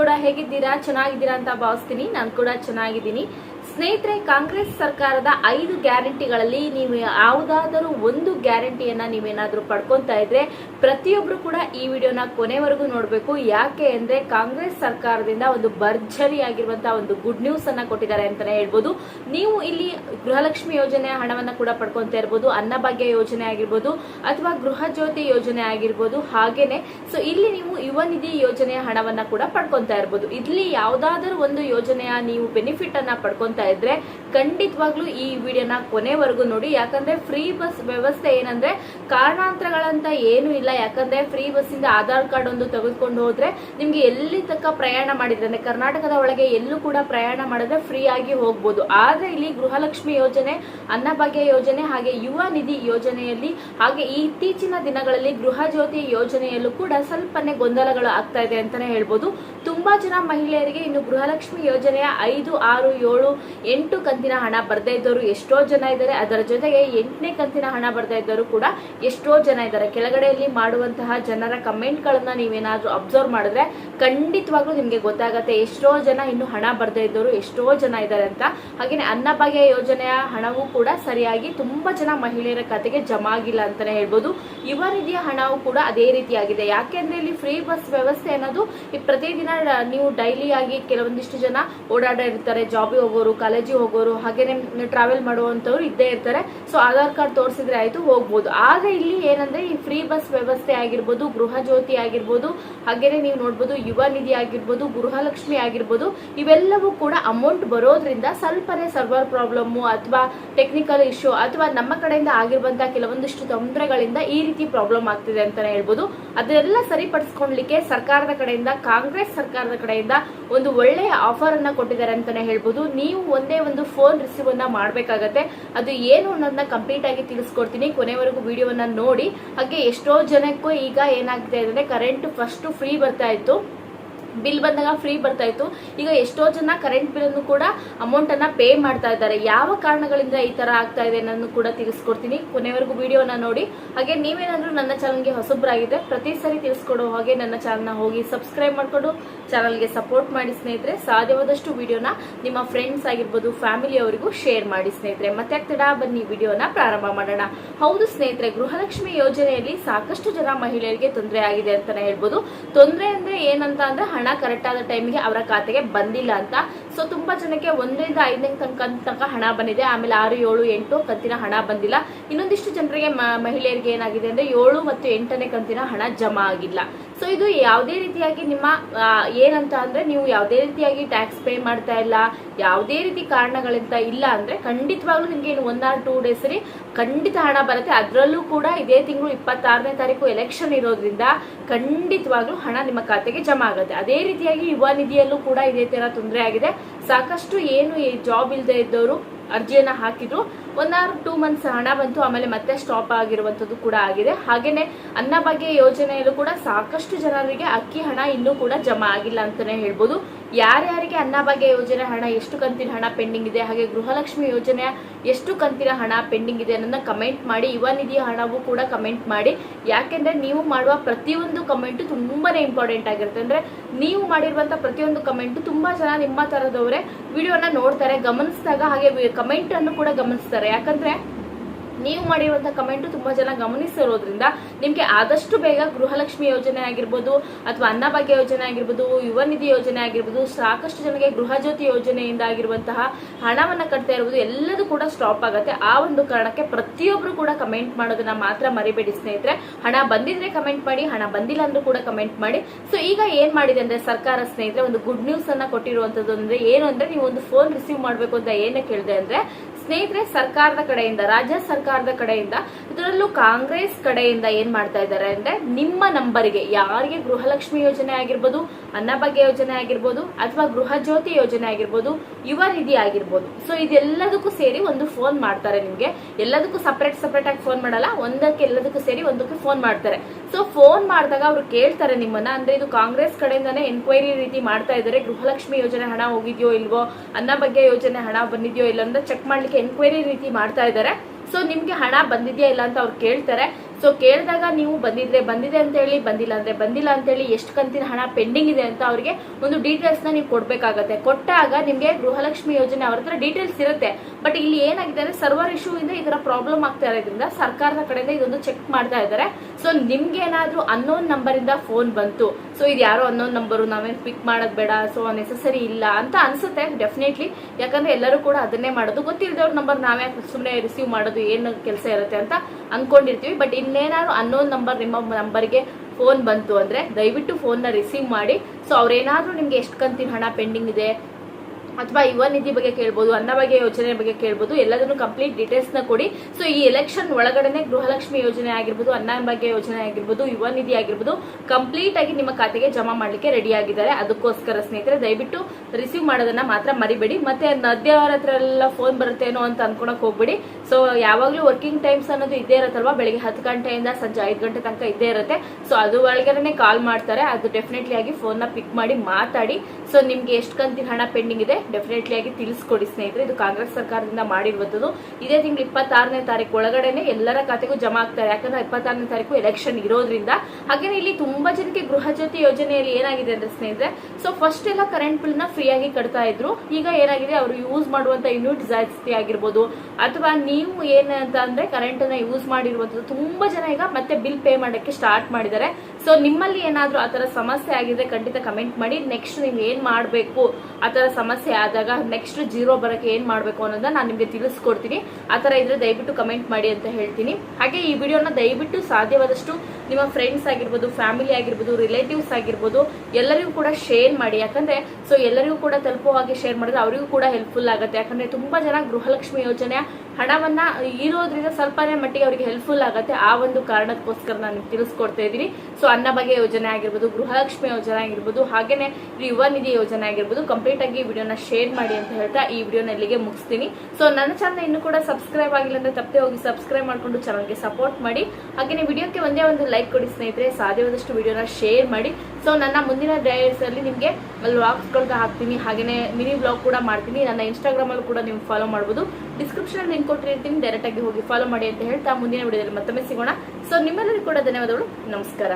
ಕೂಡ ಹೇಗಿದ್ದೀರಾ? ಚೆನ್ನಾಗಿದ್ದೀರಾ ಅಂತ ಭಾವಿಸ್ತೀನಿ. ನಾನು ಕೂಡ ಚೆನ್ನಾಗಿದ್ದೀನಿ. ಸ್ನೇಹಿತರೆ, ಕಾಂಗ್ರೆಸ್ ಸರ್ಕಾರದ ಐದು ಗ್ಯಾರಂಟಿಗಳಲ್ಲಿ ನೀವು ಯಾವುದಾದರೂ ಒಂದು ಗ್ಯಾರಂಟಿಯನ್ನ ನೀವೇನಾದರೂ ಪಡ್ಕೊತಾ ಇದ್ರೆ ಪ್ರತಿಯೊಬ್ರು ಕೂಡ ಈ ವಿಡಿಯೋನ ಕೊನೆವರೆಗೂ ನೋಡಬೇಕು. ಯಾಕೆ ಅಂದ್ರೆ ಕಾಂಗ್ರೆಸ್ ಸರ್ಕಾರದಿಂದ ಒಂದು ಭರ್ಜರಿ ಆಗಿರುವಂತಹ ಒಂದು ಗುಡ್ ನ್ಯೂಸ್ ಅನ್ನ ಕೊಟ್ಟಿದ್ದಾರೆ ಅಂತಾನೆ ಹೇಳ್ಬೋದು. ನೀವು ಇಲ್ಲಿ ಗೃಹಲಕ್ಷ್ಮಿ ಯೋಜನೆಯ ಹಣವನ್ನ ಕೂಡ ಪಡ್ಕೊಂತಾ ಇರ್ಬೋದು. ಅನ್ನಭಾಗ್ಯ ಯೋಜನೆ ಆಗಿರ್ಬೋದು ಅಥವಾ ಗೃಹ ಜ್ಯೋತಿ ಯೋಜನೆ ಆಗಿರ್ಬೋದು, ಹಾಗೇನೆ. ಸೊ ಇಲ್ಲಿ ನೀವು ಯುವ ನಿಧಿ ಯೋಜನೆಯ ಹಣವನ್ನ ಕೂಡ ಪಡ್ಕೊತಾ ಇರ್ಬೋದು. ಇಲ್ಲಿ ಯಾವುದಾದ್ರೂ ಒಂದು ಯೋಜನೆಯ ನೀವು ಬೆನಿಫಿಟ್ ಅನ್ನ ಪಡ್ಕೊಂತಾ ಇದ್ರೆ ಖಂಡಿತವಾಗ್ಲೂ ಈ ವಿಡಿಯೋನ ಕೊನೆವರೆಗೂ ನೋಡಿ. ಯಾಕಂದ್ರೆ ಫ್ರೀ ಬಸ್ ವ್ಯವಸ್ಥೆ ಏನಂದ್ರೆ ಕಾರಣಾಂತರಗಳಂತ ಏನು ಇಲ್ಲ. ಯಾಕಂದ್ರೆ ಫ್ರೀ ಬಸ್ ಇಂದ ಆಧಾರ್ ಕಾರ್ಡ್ ಒಂದು ತೆಗೆದುಕೊಂಡು ಹೋದ್ರೆ ನಿಮ್ಗೆ ಎಲ್ಲಿ ತಕ್ಕ ಪ್ರಯಾಣ ಮಾಡಿದ್ರೆ, ಅಂದ್ರೆ ಕರ್ನಾಟಕದ ಒಳಗೆ ಎಲ್ಲೂ ಕೂಡ ಪ್ರಯಾಣ ಮಾಡಿದ್ರೆ ಫ್ರೀ ಆಗಿ ಹೋಗ್ಬೋದು. ಆದ್ರೆ ಇಲ್ಲಿ ಗೃಹಲಕ್ಷ್ಮಿ ಯೋಜನೆ, ಅನ್ನಭಾಗ್ಯ ಯೋಜನೆ, ಹಾಗೆ ಯುವ ನಿಧಿ ಯೋಜನೆಯಲ್ಲಿ, ಹಾಗೆ ಇತ್ತೀಚಿನ ದಿನಗಳಲ್ಲಿ ಗೃಹ ಜ್ಯೋತಿ ಯೋಜನೆಯಲ್ಲೂ ಕೂಡ ಸ್ವಲ್ಪನೇ ಗೊಂದಲಗಳು ಆಗ್ತಾ ಇದೆ ಅಂತಾನೆ ಹೇಳ್ಬೋದು. ತುಂಬಾ ಜನ ಮಹಿಳೆಯರಿಗೆ ಇನ್ನು ಗೃಹಲಕ್ಷ್ಮಿ ಯೋಜನೆಯ ಐದು, ಆರು, ಏಳು, ಎಂಟು ಕಂತಿನ ಹಣ ಬರ್ದೇ ಇದ್ದವರು ಎಷ್ಟೋ ಜನ ಇದ್ದಾರೆ. ಅದರ ಜೊತೆಗೆ ಎಂಟನೇ ಕಂತಿನ ಹಣ ಬರ್ತಾ ಇದ್ದವರು ಕೂಡ ಎಷ್ಟೋ ಜನ ಇದ್ದಾರೆ. ಕೆಳಗಡೆಯಲ್ಲಿ ಮಾಡುವಂತಹ ಜನರ ಕಮೆಂಟ್ ಗಳನ್ನ ನೀವೇನಾದ್ರೂ ಅಬ್ಸರ್ವ್ ಮಾಡಿದ್ರೆ ಖಂಡಿತವಾಗ್ಲೂ ನಿಮ್ಗೆ ಗೊತ್ತಾಗತ್ತೆ. ಎಷ್ಟೋ ಜನ ಇನ್ನು ಹಣ ಬರ್ದೇ ಇದ್ದವರು ಎಷ್ಟೋ ಜನ ಇದ್ದಾರೆ ಅಂತ. ಹಾಗೇನೆ ಅನ್ನಭಾಗ್ಯ ಯೋಜನೆಯ ಹಣವೂ ಕೂಡ ಸರಿಯಾಗಿ ತುಂಬಾ ಜನ ಮಹಿಳೆಯರ ಖಾತೆಗೆ ಜಮಾ ಆಗಿಲ್ಲ ಅಂತಾನೆ ಹೇಳ್ಬೋದು. ಯುವ ನಿಧಿಯ ಹಣವೂ ಕೂಡ ಅದೇ ರೀತಿಯಾಗಿದೆ. ಯಾಕೆಂದ್ರೆ ಇಲ್ಲಿ ಫ್ರೀ ಬಸ್ ವ್ಯವಸ್ಥೆ ಅನ್ನೋದು ಈ ಪ್ರತಿದಿನ ನೀವು ಡೈಲಿ ಆಗಿ ಕೆಲವೊಂದಿಷ್ಟು ಜನ ಓಡಾಡ ಇರ್ತಾರೆ ಜಾಬಿಗೆ ಹೋಗೋರು ಕಾಲೇಜಿಗೆ ಹೋಗೋರು, ಹಾಗೇನೆ ಟ್ರಾವೆಲ್ ಮಾಡುವಂಥವ್ರು ಇದ್ದೇ ಇರ್ತಾರೆ. ಸೊ ಆಧಾರ್ ಕಾರ್ಡ್ ತೋರಿಸಿದ್ರೆ ಆಯ್ತು, ಹೋಗ್ಬೋದು. ಆದ್ರೆ ಇಲ್ಲಿ ಏನಂದ್ರೆ, ಈ ಫ್ರೀ ಬಸ್ ವ್ಯವಸ್ಥೆ ಆಗಿರ್ಬೋದು, ಗೃಹ ಜ್ಯೋತಿ ಆಗಿರ್ಬೋದು, ಹಾಗೇನೆ ನೀವು ನೋಡ್ಬೋದು, ಯುವ ನಿಧಿ ಆಗಿರ್ಬೋದು, ಗೃಹಲಕ್ಷ್ಮಿ ಆಗಿರ್ಬೋದು, ಇವೆಲ್ಲವೂ ಕೂಡ ಅಮೌಂಟ್ ಬರೋದ್ರಿಂದ ಸ್ವಲ್ಪನೇ ಸರ್ವರ್ ಪ್ರಾಬ್ಲಮ್ಮು ಅಥವಾ ಟೆಕ್ನಿಕಲ್ ಇಶ್ಯೂ ಅಥವಾ ನಮ್ಮ ಕಡೆಯಿಂದ ಆಗಿರುವಂತಹ ಕೆಲವೊಂದಿಷ್ಟು ತೊಂದರೆಗಳಿಂದ ಈ ರೀತಿ ಪ್ರಾಬ್ಲಮ್ ಆಗ್ತಿದೆ ಅಂತಾನೆ ಹೇಳ್ಬೋದು. ಅದೆಲ್ಲ ಸರಿಪಡಿಸ್ಕೊಳ್ಲಿಕ್ಕೆ ಸರ್ಕಾರದ ಕಡೆಯಿಂದ ಕಾಂಗ್ರೆಸ್ ಸರ್ಕಾರದ ಕಡೆಯಿಂದ ಒಂದು ಒಳ್ಳೆಯ ಆಫರ್ ಅನ್ನ ಕೊಟ್ಟಿದ್ದಾರೆ ಅಂತಾನೆ ಹೇಳ್ಬೋದು. ನೀವು ಒಂದೇ ಒಂದು ಫೋನ್ ರಿಸೀವ್ ಅನ್ನ ಮಾಡ್ಬೇಕಾಗತ್ತೆ. ಅದು ಏನು ಅನ್ನೋದನ್ನ ಕಂಪ್ಲೀಟ್ ಆಗಿ ತಿಳಿಸ್ಕೊಡ್ತೀನಿ. ಕೊನೆವರೆಗೂ ವಿಡಿಯೋವನ್ನ ನೋಡಿ. ಹಾಗೆ ಎಷ್ಟೋ ಜನಕ್ಕೂ ಈಗ ಏನಾಗ್ತಾ ಇದೆ ಕರೆಂಟ್ ಫಸ್ಟ್ ಫ್ರೀ ಬರ್ತಾ ಇತ್ತು. ಬಿಲ್ ಬಂದಾಗ ಫ್ರೀ ಬರ್ತಾ ಇತ್ತು. ಈಗ ಎಷ್ಟೋ ಜನ ಕರೆಂಟ್ ಬಿಲ್ ಅನ್ನು ಕೂಡ ಅಮೌಂಟ್ ಅನ್ನ ಪೇ ಮಾಡ್ತಾ ಇದ್ದಾರೆ. ಯಾವ ಕಾರಣಗಳಿಂದ ಈ ತರ ಆಗ್ತಾ ಇದೆ ಅನ್ನೋದನ್ನು ಕೂಡ ತಿಳಿಸ್ಕೊಡ್ತೀನಿ. ಕೊನೆವರೆಗೂ ವಿಡಿಯೋನ ನೋಡಿ. ಹಾಗೆ ನೀವೇನಾದ್ರೂ ನನ್ನ ಚಾನಲ್ಗೆ ಹೊಸಬ್ರಾಗಿದ್ರೆ ಪ್ರತಿ ಸರಿ ತಿಳಿಸ್ಕೊಡೋ ಹಾಗೆ ನನ್ನ ಚಾನಲ್ನ ಹೋಗಿ ಸಬ್ಸ್ಕ್ರೈಬ್ ಮಾಡ್ಕೊಂಡು ಚಾನಲ್ಗೆ ಸಪೋರ್ಟ್ ಮಾಡಿ ಸ್ನೇಹಿತರೆ. ಸಾಧ್ಯವಾದಷ್ಟು ವಿಡಿಯೋನ ನಿಮ್ಮ ಫ್ರೆಂಡ್ಸ್ ಆಗಿರ್ಬೋದು ಫ್ಯಾಮಿಲಿ ಅವರಿಗೂ ಶೇರ್ ಮಾಡಿ ಸ್ನೇಹಿತರೆ. ಮತ್ತೆ ತಡ ಬನ್ನಿ, ವಿಡಿಯೋನ ಪ್ರಾರಂಭ ಮಾಡೋಣ. ಹೌದು ಸ್ನೇಹಿತರೆ, ಗೃಹಲಕ್ಷ್ಮಿ ಯೋಜನೆಯಲ್ಲಿ ಸಾಕಷ್ಟು ಜನ ಮಹಿಳೆಯರಿಗೆ ತೊಂದರೆ ಆಗಿದೆ ಅಂತಾನೆ ಹೇಳ್ಬೋದು. ತೊಂದರೆ ಅಂದ್ರೆ ಏನಂತ ಅಂದ್ರೆ ಹಣ ಕರೆಕ್ಟ್ ಆದ ಟೈಮ್ಗೆ ಅವರ ಖಾತೆಗೆ ಬಂದಿಲ್ಲ ಅಂತ. ಸೊ ತುಂಬಾ ಜನಕ್ಕೆ ಒಂದರಿಂದ ಐದನೇ ತನಕ ತನಕ ಹಣ ಬಂದಿದೆ. ಆಮೇಲೆ ಆರು, ಏಳು, ಎಂಟು ಕಂತಿನ ಹಣ ಬಂದಿಲ್ಲ. ಇನ್ನೊಂದಿಷ್ಟು ಜನರಿಗೆ ಮಹಿಳೆಯರಿಗೆ ಏನಾಗಿದೆ ಅಂದ್ರೆ ಏಳು ಮತ್ತು ಎಂಟನೇ ಕಂತಿನ ಹಣ ಜಮಾ ಆಗಿಲ್ಲ. ಸೊ ಇದು ಯಾವುದೇ ರೀತಿಯಾಗಿ ನಿಮ್ಮ ಏನಂತ ಅಂದ್ರೆ ನೀವು ಯಾವುದೇ ರೀತಿಯಾಗಿ ಟ್ಯಾಕ್ಸ್ ಪೇ ಮಾಡ್ತಾ ಇಲ್ಲ, ಯಾವುದೇ ರೀತಿ ಕಾರಣಗಳಿಂದ ಇಲ್ಲ ಅಂದ್ರೆ ಖಂಡಿತವಾಗ್ಲೂ ನಿಮ್ಗೆ ಇನ್ನು ಒನ್ ಆರ್ ಟೂ ಡೇಸ್ ರೀ ಖಂಡಿತ ಹಣ ಬರುತ್ತೆ. ಅದರಲ್ಲೂ ಕೂಡ ಇದೇ ತಿಂಗಳು ಇಪ್ಪತ್ತಾರನೇ ತಾರೀಕು ಎಲೆಕ್ಷನ್ ಇರೋದ್ರಿಂದ ಖಂಡಿತವಾಗ್ಲೂ ಹಣ ನಿಮ್ಮ ಖಾತೆಗೆ ಜಮಾ ಆಗುತ್ತೆ. ಅದೇ ರೀತಿಯಾಗಿ ಯುವ ನಿಧಿಯಲ್ಲೂ ಕೂಡ ಇದೇ ತರ ತೊಂದರೆ ಆಗಿದೆ. ಸಾಕಷ್ಟು ಏನು ಈ ಜಾಬ್ ಇಲ್ಲದೆ ಇದ್ದವರು ಅರ್ಜಿಯನ್ನ ಹಾಕಿದ್ರು. ಒನ್ ಆರ್ ಟೂ ಮಂತ್ಸ್ ಹಣ ಬಂತು, ಆಮೇಲೆ ಮತ್ತೆ ಸ್ಟಾಪ್ ಆಗಿರುವಂತದ್ದು ಕೂಡ ಆಗಿದೆ. ಹಾಗೇನೆ ಅನ್ನಭಾಗ್ಯ ಯೋಜನೆಯಲ್ಲೂ ಕೂಡ ಸಾಕಷ್ಟು ಜನರಿಗೆ ಅಕ್ಕಿ ಹಣ ಇನ್ನೂ ಕೂಡ ಜಮಾ ಆಗಿಲ್ಲ ಅಂತಾನೆ ಹೇಳ್ಬೋದು. ಯಾರ್ಯಾರಿಗೆ ಅನ್ನಭಾಗ್ಯ ಯೋಜನೆ ಹಣ, ಎಷ್ಟು ಕಂತಿನ ಹಣ ಪೆಂಡಿಂಗ್ ಇದೆ, ಹಾಗೆ ಗೃಹಲಕ್ಷ್ಮಿ ಯೋಜನೆಯ ಎಷ್ಟು ಕಂತಿನ ಹಣ ಪೆಂಡಿಂಗ್ ಇದೆ ಅನ್ನೋದನ್ನ ಕಮೆಂಟ್ ಮಾಡಿ, ಯುವ ನಿಧಿಯ ಹಣವೂ ಕೂಡ ಕಮೆಂಟ್ ಮಾಡಿ. ಯಾಕೆಂದ್ರೆ ನೀವು ಮಾಡುವ ಪ್ರತಿಯೊಂದು ಕಮೆಂಟ್ ತುಂಬಾನೇ ಇಂಪಾರ್ಟೆಂಟ್ ಆಗಿರುತ್ತೆ. ಅಂದ್ರೆ ನೀವು ಮಾಡಿರುವಂತ ಪ್ರತಿಯೊಂದು ಕಮೆಂಟ್ ತುಂಬಾ ಜನ ನಿಮ್ಮ ತರದವರೇ. ವಿಡಿಯೋನ ನೋಡ್ತಾರೆ, ಗಮನಿಸಿದಾಗ ಹಾಗೆ ಕಮೆಂಟ್ ಅನ್ನು ಕೂಡ ಗಮನಿಸ್ತಾರೆ. ಯಾಕಂದ್ರೆ ನೀವು ಮಾಡಿರುವಂತಹ ಕಮೆಂಟ್ ತುಂಬಾ ಜನ ಗಮನಿಸಿರೋದ್ರಿಂದ ನಿಮ್ಗೆ ಆದಷ್ಟು ಬೇಗ ಗೃಹಲಕ್ಷ್ಮಿ ಯೋಜನೆ ಆಗಿರ್ಬೋದು ಅಥವಾ ಅನ್ನಭಾಗ್ಯ ಯೋಜನೆ ಆಗಿರ್ಬೋದು, ಯುವ ನಿಧಿ ಯೋಜನೆ ಆಗಿರ್ಬೋದು, ಸಾಕಷ್ಟು ಜನಕ್ಕೆ ಗೃಹಜ್ಯೋತಿ ಯೋಜನೆಯಿಂದ ಆಗಿರುವಂತಹ ಹಣವನ್ನ ಕಟ್ತಾ ಇರುವುದು ಎಲ್ಲದೂ ಕೂಡ ಸ್ಟಾಪ್ ಆಗುತ್ತೆ. ಆ ಒಂದು ಕಾರಣಕ್ಕೆ ಪ್ರತಿಯೊಬ್ರು ಕೂಡ ಕಮೆಂಟ್ ಮಾಡೋದನ್ನ ಮಾತ್ರ ಮರಿಬೇಡಿ ಸ್ನೇಹಿತರೆ. ಹಣ ಬಂದಿದ್ರೆ ಕಮೆಂಟ್ ಮಾಡಿ, ಹಣ ಬಂದಿಲ್ಲ ಅಂದ್ರೂ ಕೂಡ ಕಮೆಂಟ್ ಮಾಡಿ. ಸೊ ಈಗ ಏನ್ ಮಾಡಿದೆ ಅಂದ್ರೆ ಸರ್ಕಾರ ಸ್ನೇಹಿತರೆ, ಒಂದು ಗುಡ್ ನ್ಯೂಸ್ ಅನ್ನ ಕೊಟ್ಟಿರುವಂತದ್ದು ಅಂದ್ರೆ ಏನು ಅಂದ್ರೆ ನೀವು ಒಂದು ಫೋನ್ ರಿಸೀವ್ ಮಾಡ್ಬೇಕು ಅಂತ ಏನಕ್ಕೆ ಕೇಳಿದೆ ಅಂದ್ರೆ ಸ್ನೇಹಿತರೆ, ಸರ್ಕಾರದ ಕಡೆಯಿಂದ, ರಾಜ್ಯ ಸರ್ಕಾರದ ಕಡೆಯಿಂದ, ಇದರಲ್ಲೂ ಕಾಂಗ್ರೆಸ್ ಕಡೆಯಿಂದ ಏನ್ ಮಾಡ್ತಾ ಇದ್ದಾರೆ ಅಂದ್ರೆ ನಿಮ್ಮ ನಂಬರಿಗೆ ಯಾರಿಗೆ ಗೃಹಲಕ್ಷ್ಮಿ ಯೋಜನೆ ಆಗಿರ್ಬೋದು ಅನ್ನಭಾಗ್ಯ ಯೋಜನೆ ಆಗಿರ್ಬೋದು, ಅಥವಾ ಗೃಹ ಜ್ಯೋತಿ ಯೋಜನೆ ಆಗಿರ್ಬೋದು, ಯುವ ನಿಧಿ ಆಗಿರ್ಬೋದು. ಸೊ ಇದೆಲ್ಲದಕ್ಕೂ ಸೇರಿ ಒಂದು ಫೋನ್ ಮಾಡ್ತಾರೆ ನಿಮ್ಗೆ. ಎಲ್ಲದಕ್ಕೂ ಸಪರೇಟ್ ಸಪರೇಟ್ ಆಗಿ ಫೋನ್ ಮಾಡಲ್ಲ. ಒಂದಕ್ಕೆ ಎಲ್ಲದಕ್ಕೂ ಸೇರಿ ಒಂದಕ್ಕೆ ಫೋನ್ ಮಾಡ್ತಾರೆ. ಸೊ ಫೋನ್ ಮಾಡಿದಾಗ ಅವ್ರು ಕೇಳ್ತಾರೆ ನಿಮ್ಮನ್ನ. ಅಂದ್ರೆ ಇದು ಕಾಂಗ್ರೆಸ್ ಕಡೆಯಿಂದಾನೇ ಎನ್ಕ್ವೈರಿ ರೀತಿ ಮಾಡ್ತಾ ಇದ್ದಾರೆ. ಗೃಹಲಕ್ಷ್ಮಿ ಯೋಜನೆ ಹಣ ಹೋಗಿದ್ಯೋ ಇಲ್ವೋ ಬಗ್ಗೆ ಯೋಜನೆ ಹಣ ಬಂದಿದ್ಯೋ ಇಲ್ಲ ಅಂತ ಚೆಕ್ ಮಾಡ್ಲಿಕ್ಕೆ ಎನ್ಕ್ವೈರಿ ರೀತಿ ಮಾಡ್ತಾ ಇದ್ದಾರೆ. ಸೊ ನಿಮ್ಗೆ ಹಣ ಬಂದಿದೆಯಾ ಇಲ್ಲ ಅಂತ ಅವ್ರು ಕೇಳ್ತಾರೆ. ಸೊ ಕೇಳಿದಾಗ ನೀವು ಬಂದಿದ್ರೆ ಬಂದಿದೆ ಅಂತ ಹೇಳಿ ಬಂದಿಲ್ಲ ಅಂದ್ರೆ ಬಂದಿಲ್ಲ ಅಂತ ಹೇಳಿ ಎಷ್ಟು ಕಂತಿನ ಹಣ ಪೆಂಡಿಂಗ್ ಇದೆ ಅಂತ ಅವರಿಗೆ ಒಂದು ಡೀಟೇಲ್ಸ್ನ ನೀವು ಕೊಡ್ಬೇಕಾಗತ್ತೆ. ಕೊಟ್ಟಾಗ ನಿಮ್ಗೆ ಗೃಹಲಕ್ಷ್ಮಿ ಯೋಜನೆ ಅವ್ರ ಹತ್ರ ಡೀಟೇಲ್ಸ್ ಇರುತ್ತೆ. ಬಟ್ ಇಲ್ಲಿ ಏನಾಗಿದೆ ಅಂದ್ರೆ ಸರ್ವರ್ ಇಶ್ಯೂ ಇಂದ ಈ ತರ ಪ್ರಾಬ್ಲಮ್ ಆಗ್ತಾ ಇರೋದ್ರಿಂದ ಸರ್ಕಾರದ ಕಡೆಯಿಂದ ಇದೊಂದು ಚೆಕ್ ಮಾಡ್ತಾ ಇದ್ದಾರೆ. ಸೊ ನಿಮ್ಗೆ ಏನಾದ್ರೂ ಅನ್ನೋನ್ ನಂಬರ್ ಇಂದ ಫೋನ್ ಬಂತು. ಸೊ ಇದು ಯಾರೋ ಅನ್ನೋನ್ ನಂಬರು ನಾವೇನ್ ಪಿಕ್ ಮಾಡೋದ್ ಬೇಡ ಸೊ ನೆಸಸರಿ ಇಲ್ಲ ಅಂತ ಅನ್ಸುತ್ತೆ ಡೆಫಿನೆಟ್ಲಿ ಯಾಕಂದ್ರೆ ಎಲ್ಲರೂ ಕೂಡ ಅದನ್ನೇ ಮಾಡೋದು. ಗೊತ್ತಿಲ್ಲದವ್ರ ನಂಬರ್ ನಾವೇ ಸುಮ್ಮನೆ ರಿಸೀವ್ ಮಾಡೋದು, ಏನು ಕೆಲಸ ಇರುತ್ತೆ ಅಂತ ಅನ್ಕೊಂಡಿರ್ತೀವಿ. ಬಟ್ ಇನ್ನೇನಾದ್ರು ಅನ್ನೋನ್ ನಂಬರ್ ನಿಮ್ಮ ನಂಬರ್ಗೆ ಫೋನ್ ಬಂತು ಅಂದ್ರೆ ದಯವಿಟ್ಟು ಫೋನ್ನ ರಿಸೀವ್ ಮಾಡಿ. ಸೊ ಅವ್ರೇನಾದ್ರು ನಿಮ್ಗೆ ಎಷ್ಟು ಕಂತಿನ ಹಣ ಪೆಂಡಿಂಗ್ ಇದೆ ಅಥವಾ ಯುವ ನಿಧಿ ಬಗ್ಗೆ ಕೇಳ್ಬೋದು, ಅನ್ನ ಬಗ್ಗೆ ಯೋಜನೆ ಬಗ್ಗೆ ಕೇಳ್ಬೋದು, ಎಲ್ಲದನ್ನು ಕಂಪ್ಲೀಟ್ ಡೀಟೇಲ್ಸ್ನ ಕೊಡಿ. ಸೊ ಈ ಎಲೆಕ್ಷನ್ ಒಳಗಡೆನೆ ಗೃಹಲಕ್ಷ್ಮಿ ಯೋಜನೆ ಆಗಿರ್ಬೋದು, ಅನ್ನ ಬಗ್ಗೆ ಯೋಜನೆ ಆಗಿರ್ಬೋದು, ಯುವ ನಿಧಿ ಆಗಿರ್ಬೋದು, ಕಂಪ್ಲೀಟ್ ಆಗಿ ನಿಮ್ಮ ಖಾತೆಗೆ ಜಮಾ ಮಾಡ್ಲಿಕ್ಕೆ ರೆಡಿ ಆಗಿದ್ದಾರೆ. ಅದಕ್ಕೋಸ್ಕರ ಸ್ನೇಹಿತರೆ, ದಯವಿಟ್ಟು ರಿಸೀವ್ ಮಾಡೋದನ್ನ ಮಾತ್ರ ಮರಿಬೇಡಿ. ಮತ್ತೆ ನದ್ಯವರ ಹತ್ರ ಎಲ್ಲ ಫೋನ್ ಬರುತ್ತೇನೋ ಅಂತ ಅನ್ಕೊಳಕ್ ಹೋಗ್ಬೇಡಿ. ಸೊ ಯಾವಾಗ್ಲೂ ವರ್ಕಿಂಗ್ ಟೈಮ್ಸ್ ಅನ್ನೋದು ಇದ್ದೇ ಇರುತ್ತಲ್ವಾ? ಬೆಳಿಗ್ಗೆ ಹತ್ತು ಗಂಟೆಯಿಂದ ಸಂಜೆ ಐದು ಗಂಟೆ ತನಕ ಇದ್ದೇ ಇರುತ್ತೆ. ಸೊ ಅದು ಒಳಗಡೆ ಕಾಲ್ ಮಾಡ್ತಾರೆ. ಅದು ಡೆಫಿನೆಟ್ಲಿ ಆಗಿ ಫೋನ್ನ ಪಿಕ್ ಮಾಡಿ ಮಾತಾಡಿ. ಸೊ ನಿಮ್ಗೆ ಎಷ್ಟು ಕಂತಿನ ಹಣ ಪೆಂಡಿಂಗ್ ಇದೆ ಡೆಫಿನೆಟ್ಲಿ ಆಗಿ ತಿಳಿಸ್ಕೊಡಿ ಸ್ನೇಹಿತರೆ. ಇದು ಕಾಂಗ್ರೆಸ್ ಸರ್ಕಾರದಿಂದ ಮಾಡಿರುವಂತದ್ದು ಇದೇ ತಿಂಗಳು ಇಪ್ಪತ್ತಾರನೇ ತಾರೀಕು ಒಳಗಡೆನೆ ಎಲ್ಲರ ಖಾತೆಗೂ ಜಮಾ ಆಗ್ತಾರೆ. ಯಾಕಂದ್ರೆ ಇಪ್ಪತ್ತಾರನೇ ತಾರೀಕು ಎಲೆಕ್ಷನ್ ಇರೋದ್ರಿಂದ. ಹಾಗೇನೆ ಇಲ್ಲಿ ತುಂಬಾ ಜನಕ್ಕೆ ಗೃಹ ಜ್ಯೋತಿ ಯೋಜನೆಯಲ್ಲಿ ಏನಾಗಿದೆ ಅಂದ್ರೆ ಸ್ನೇಹಿತರೆ ಸೊ ಫಸ್ಟ್ ಎಲ್ಲ ಕರೆಂಟ್ ಬಿಲ್ನ ಫ್ರೀ ಆಗಿ ಕಟ್ತಾ ಇದ್ರು. ಈಗ ಏನಾಗಿದೆ? ಅವರು ಯೂಸ್ ಮಾಡುವಂತ ಯೂನಿಟ್ ಜಾಸ್ತಿ ಆಗಿರ್ಬೋದು. ಅಥವಾ ನೀವು ಏನಂತ ಅಂದ್ರೆ ಕರೆಂಟ್ ಅನ್ನ ಯೂಸ್ ಮಾಡಿರುವಂತದ್ದು ತುಂಬಾ ಜನ ಈಗ ಮತ್ತೆ ಬಿಲ್ ಪೇ ಮಾಡಕ್ಕೆ ಸ್ಟಾರ್ಟ್ ಮಾಡಿದ್ದಾರೆ. ಸೊ ನಿಮ್ಮಲ್ಲಿ ಏನಾದರೂ ಆ ಥರ ಸಮಸ್ಯೆ ಆಗಿದ್ರೆ ಖಂಡಿತ ಕಮೆಂಟ್ ಮಾಡಿ. ನೆಕ್ಸ್ಟ್ ನೀವು ಏನು ಮಾಡಬೇಕು, ಆ ಥರ ಸಮಸ್ಯೆ ಆದಾಗ ನೆಕ್ಸ್ಟ್ ಜೀರೋ ಬರೋಕ್ಕೆ ಏನು ಮಾಡಬೇಕು ಅನ್ನೋದನ್ನ ನಾನು ನಿಮಗೆ ತಿಳಿಸ್ಕೊಡ್ತೀನಿ. ಆ ಥರ ಇದ್ರೆ ದಯವಿಟ್ಟು ಕಮೆಂಟ್ ಮಾಡಿ ಅಂತ ಹೇಳ್ತೀನಿ. ಹಾಗೆ ಈ ವಿಡಿಯೋನ ದಯವಿಟ್ಟು ಸಾಧ್ಯವಾದಷ್ಟು ನಿಮ್ಮ ಫ್ರೆಂಡ್ಸ್ ಆಗಿರ್ಬೋದು ಫ್ಯಾಮಿಲಿ ಆಗಿರ್ಬೋದು ರಿಲೇಟಿವ್ಸ್ ಆಗಿರ್ಬೋದು, ಎಲ್ಲರಿಗೂ ಕೂಡ ಶೇರ್ ಮಾಡಿ. ಯಾಕಂದರೆ ಸೊ ಎಲ್ಲರಿಗೂ ಕೂಡ ತಲುಪೋ ಹಾಗೆ ಶೇರ್ ಮಾಡಿದ್ರೆ ಅವರಿಗೂ ಕೂಡ ಹೆಲ್ಪ್ಫುಲ್ ಆಗುತ್ತೆ. ಯಾಕಂದರೆ ತುಂಬ ಜನ ಗೃಹಲಕ್ಷ್ಮಿ ಯೋಜನೆಯ ಹಣವನ್ನು ಇರೋದ್ರಿಂದ ಸ್ವಲ್ಪನೇ ಮಟ್ಟಿಗೆ ಅವರಿಗೆ ಹೆಲ್ಪ್ಫುಲ್ ಆಗುತ್ತೆ. ಆ ಒಂದು ಕಾರಣಕ್ಕೋಸ್ಕರ ನಾನು ತಿಳಿಸ್ಕೊಡ್ತಾ ಇದ್ದೀನಿ. ಸೊ ಅನ್ನ ಬಗ್ಗೆ ಯೋಜನೆ ಆಗಿರ್ಬೋದು, ಗೃಹಲಕ್ಷ್ಮಿ ಯೋಜನೆ ಆಗಿರ್ಬೋದು, ಹಾಗೇನೆ ಯುವ ನಿಧಿ ಯೋಜನೆ ಆಗಿರ್ಬೋದು ಕಂಪ್ಲೀಟ್ ಆಗಿ ವಿಡಿಯೋನ ಶೇರ್ ಮಾಡಿ ಅಂತ ಹೇಳ್ತಾ ಈ ವಿಡಿಯೋನ ಇಲ್ಲಿಗೆ ಮುಗಿಸ್ತೀನಿ. ಸೊ ನನ್ನ ಚಾನಲ್ ಇನ್ನೂ ಕೂಡ ಸಬ್ಸ್ಕ್ರೈಬ್ ಆಗಿಲ್ಲ ಅಂದ್ರೆ ತಪ್ಪದೆ ಹೋಗಿ ಸಬ್ಸ್ಕ್ರೈಬ್ ಮಾಡ್ಕೊಂಡು ಚಾನಲ್ಗೆ ಸಪೋರ್ಟ್ ಮಾಡಿ. ಹಾಗೆ ವಿಡಿಯೋಕ್ಕೆ ಒಂದೇ ಒಂದು ಲೈಕ್ ಕೊಡಿ ಸ್ನೇಹಿತರೆ ಸಾಧ್ಯವಾದಷ್ಟು ವಿಡಿಯೋನ ಶೇರ್ ಮಾಡಿ. ಸೊ ನನ್ನ ಮುಂದಿನ ಡೇಸ್ ಅಲ್ಲಿ ನಿಮಗೆ ವ್ಲಾಗ್ಸ್ಗಳನ್ನ ಹಾಕ್ತೀನಿ. ಹಾಗೆಯೇ ಮಿನಿ ವ್ಲಾಗ್ ಕೂಡ ಮಾಡ್ತೀನಿ. ನನ್ನ ಇನ್ಸ್ಟಾಗ್ರಾಮ್ ಅಲ್ಲೂ ಕೂಡ ನೀವು ಫಾಲೋ ಮಾಡ್ಬೋದು. ಡಿಸ್ಕ್ರಿಪ್ಷನ್ ಲಿಂಕ್ ಕೊಟ್ಟಿರ್ತೀನಿ. ಡೈರೆಕ್ಟ್ ಆಗಿ ಹೋಗಿ ಫಾಲೋ ಮಾಡಿ ಅಂತ ಹೇಳ್ತಾ ಮುಂದಿನ ವಿಡಿಯೋದಲ್ಲಿ ಮತ್ತೊಮ್ಮೆ ಸಿಗೋಣ. ಸೊ ನಿಮ್ಮೆಲ್ಲರಿಗೂ ಕೂಡ ಧನ್ಯವಾದಗಳು. ನಮಸ್ಕಾರ.